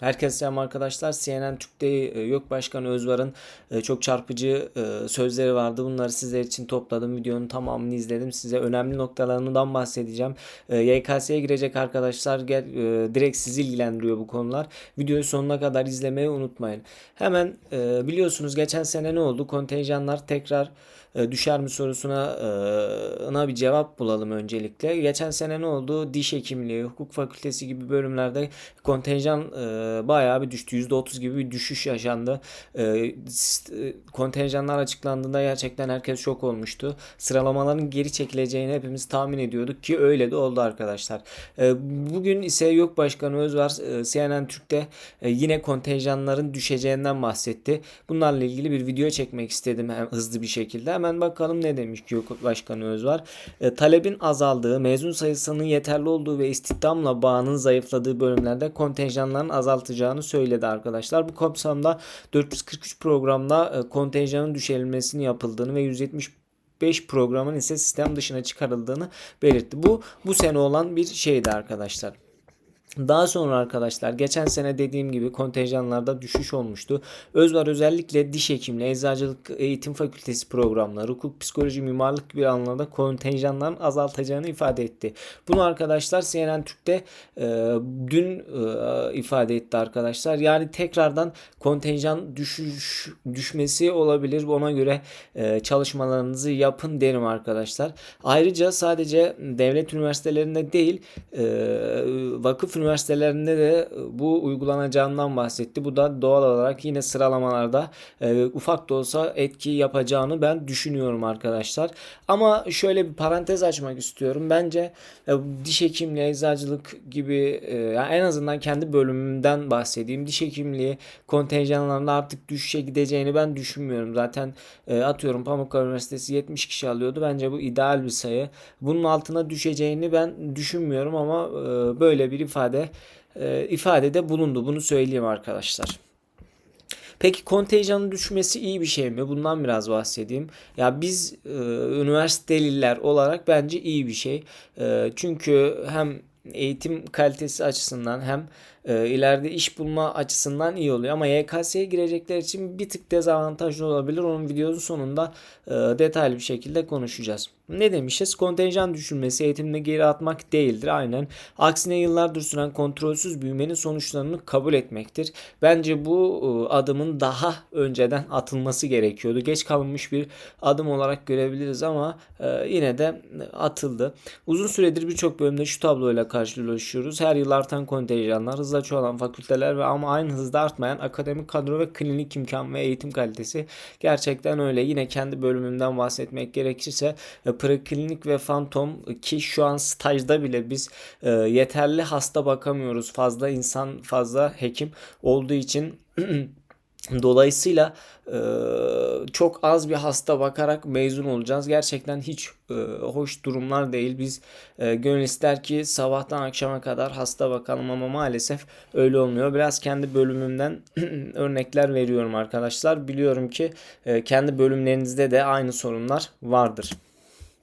Herkese selam arkadaşlar. CNN Türk'te e, YÖK Başkanı Özvar'ın e, çok çarpıcı e, sözleri vardı. Bunları sizler için topladım. Videonun tamamını izledim. Size önemli noktalarından bahsedeceğim. YKS'ye girecek arkadaşlar direkt sizi ilgilendiriyor bu konular. Videoyu sonuna kadar izlemeyi unutmayın. Hemen biliyorsunuz geçen sene ne oldu? Kontenjanlar tekrar düşer mi sorusuna ona bir cevap bulalım öncelikle. Geçen sene ne oldu? Diş hekimliği, hukuk fakültesi gibi bölümlerde kontenjan bayağı bir düştü. %30 gibi bir düşüş yaşandı. E, kontenjanlar açıklandığında gerçekten herkes şok olmuştu. Sıralamaların geri çekileceğini hepimiz tahmin ediyorduk ki öyle de oldu arkadaşlar. E, bugün ise yok Başkanı Özvar e, CNN Türk'te e, yine kontenjanların düşeceğinden bahsetti. Bunlarla ilgili bir video çekmek istedim hem hızlı bir şekilde. Hemen bakalım ne demiş yok Başkanı Özvar. E, talebin azaldığı, mezun sayısının yeterli olduğu ve istihdamla bağının zayıfladığı bölümlerde kontenjanların azaltacağını söyledi arkadaşlar. Bu kapsamda 443 programda e, kontenjanın düşürülmesini yapıldığını ve 170 5 programın ise sistem dışına çıkarıldığını belirtti. Bu bu sene olan bir şeydi arkadaşlar. Daha sonra arkadaşlar geçen sene dediğim gibi kontenjanlarda düşüş olmuştu. Özvar özellikle diş hekimliği, eczacılık eğitim fakültesi programları, hukuk, psikoloji, mimarlık gibi alanlarda kontenjanların azaltacağını ifade etti. Bunu arkadaşlar CNN Türk'te e, dün e, ifade etti arkadaşlar. Yani tekrardan kontenjan düşüş düşmesi olabilir. Ona göre e, çalışmalarınızı yapın derim arkadaşlar. Ayrıca sadece devlet üniversitelerinde değil e, vakıf üniversitelerinde de e, bu uygulanacağından bahsetti. Bu da doğal olarak yine sıralamalarda e, ufak da olsa etki yapacağını ben düşünüyorum arkadaşlar. Ama şöyle bir parantez açmak istiyorum. Bence e, diş hekimliği, eczacılık gibi e, yani en azından kendi bölümümden bahsedeyim. Diş hekimliği kontenjanlarında artık düşüşe gideceğini ben düşünmüyorum. Zaten e, atıyorum Pamukkale Üniversitesi 70 kişi alıyordu. Bence bu ideal bir sayı. Bunun altına düşeceğini ben düşünmüyorum ama e, böyle bir ifade ifade e, ifadede bulundu. Bunu söyleyeyim arkadaşlar. Peki kontenjanın düşmesi iyi bir şey mi? Bundan biraz bahsedeyim. Ya biz e, üniversiteliler olarak bence iyi bir şey. E, çünkü hem eğitim kalitesi açısından hem e, ileride iş bulma açısından iyi oluyor. Ama YKS'ye girecekler için bir tık dezavantajlı olabilir. Onun videonun sonunda e, detaylı bir şekilde konuşacağız. Ne demişiz? Kontenjan düşürmesi eğitimde geri atmak değildir. Aynen. Aksine yıllardır süren kontrolsüz büyümenin sonuçlarını kabul etmektir. Bence bu e, adımın daha önceden atılması gerekiyordu. Geç kalınmış bir adım olarak görebiliriz ama e, yine de atıldı. Uzun süredir birçok bölümde şu tabloyla karşılaşıyoruz. Her yıl artan kontenjanlar, hızla çoğalan fakülteler ve ama aynı hızda artmayan akademik kadro ve klinik imkan ve eğitim kalitesi gerçekten öyle. Yine kendi bölümümden bahsetmek gerekirse e, preklinik ve fantom ki şu an stajda bile biz e, yeterli hasta bakamıyoruz. Fazla insan, fazla hekim olduğu için Dolayısıyla çok az bir hasta bakarak mezun olacağız. Gerçekten hiç hoş durumlar değil. Biz gönül ister ki sabahtan akşama kadar hasta bakalım ama maalesef öyle olmuyor. Biraz kendi bölümümden örnekler veriyorum arkadaşlar. Biliyorum ki kendi bölümlerinizde de aynı sorunlar vardır.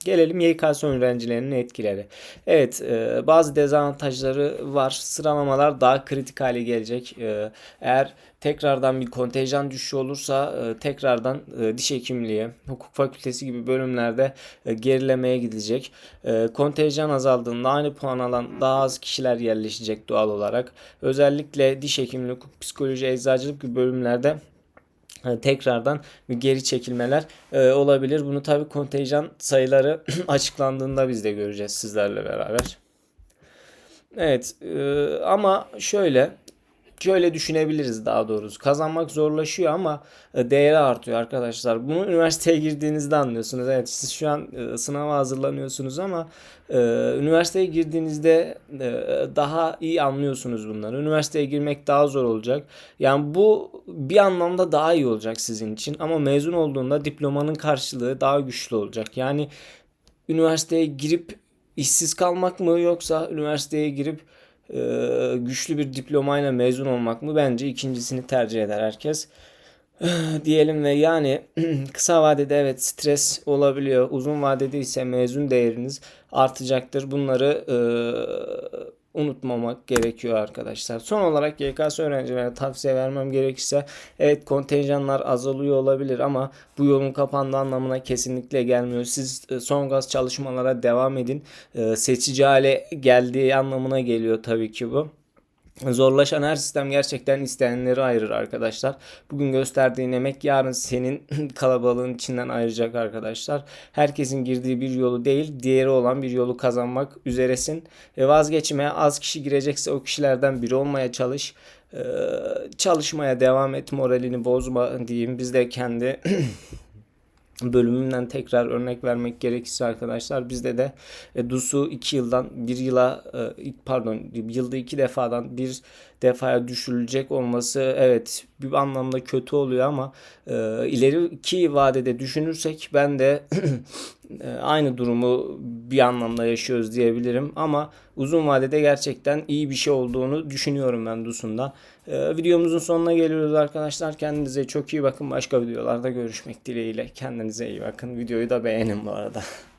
Gelelim YKS öğrencilerinin etkileri. Evet e, bazı dezavantajları var. Sıralamalar daha kritik hale gelecek. E, eğer tekrardan bir kontenjan düşüşü olursa e, tekrardan diş hekimliği, hukuk fakültesi gibi bölümlerde gerilemeye gidecek. E, kontenjan azaldığında aynı puan alan daha az kişiler yerleşecek doğal olarak. Özellikle diş hekimliği, hukuk, psikoloji, eczacılık gibi bölümlerde tekrardan bir geri çekilmeler e, olabilir. Bunu tabi kontenjan sayıları açıklandığında biz de göreceğiz sizlerle beraber. Evet e, ama şöyle şöyle düşünebiliriz daha doğrusu. Kazanmak zorlaşıyor ama e, değeri artıyor arkadaşlar. Bunu üniversiteye girdiğinizde anlıyorsunuz. Evet siz şu an e, sınava hazırlanıyorsunuz ama e, üniversiteye girdiğinizde daha iyi anlıyorsunuz bunları. Üniversiteye girmek daha zor olacak. Yani bu bir anlamda daha iyi olacak sizin için ama mezun olduğunda diplomanın karşılığı daha güçlü olacak. Yani üniversiteye girip işsiz kalmak mı yoksa üniversiteye girip güçlü bir diplomayla mezun olmak mı? Bence ikincisini tercih eder herkes. diyelim ve yani kısa vadede evet stres olabiliyor. Uzun vadede ise mezun değeriniz artacaktır. Bunları e, unutmamak gerekiyor arkadaşlar. Son olarak YKS öğrencilerine tavsiye vermem gerekirse evet kontenjanlar azalıyor olabilir ama bu yolun kapandığı anlamına kesinlikle gelmiyor. Siz e, son gaz çalışmalara devam edin. E, Seçici hale geldiği anlamına geliyor tabii ki bu. Zorlaşan her sistem gerçekten isteyenleri ayırır arkadaşlar. Bugün gösterdiğin emek yarın senin kalabalığın içinden ayıracak arkadaşlar. Herkesin girdiği bir yolu değil, diğeri olan bir yolu kazanmak üzeresin. E, vazgeçmeye az kişi girecekse o kişilerden biri olmaya çalış. E, çalışmaya devam et, moralini bozma diyeyim. Biz de kendi bölümünden tekrar örnek vermek gerekirse arkadaşlar bizde de e, DUS'u 2 yıldan 1 yıla e, pardon yılda 2 defadan bir defaya düşürülecek olması evet bir anlamda kötü oluyor ama e, ileri vadede düşünürsek ben de aynı durumu bir anlamda yaşıyoruz diyebilirim ama uzun vadede gerçekten iyi bir şey olduğunu düşünüyorum ben DUS'un da. E, videomuzun sonuna geliyoruz arkadaşlar. Kendinize çok iyi bakın. Başka videolarda görüşmek dileğiyle. Kendinize iyi bakın. Videoyu da beğenin bu arada.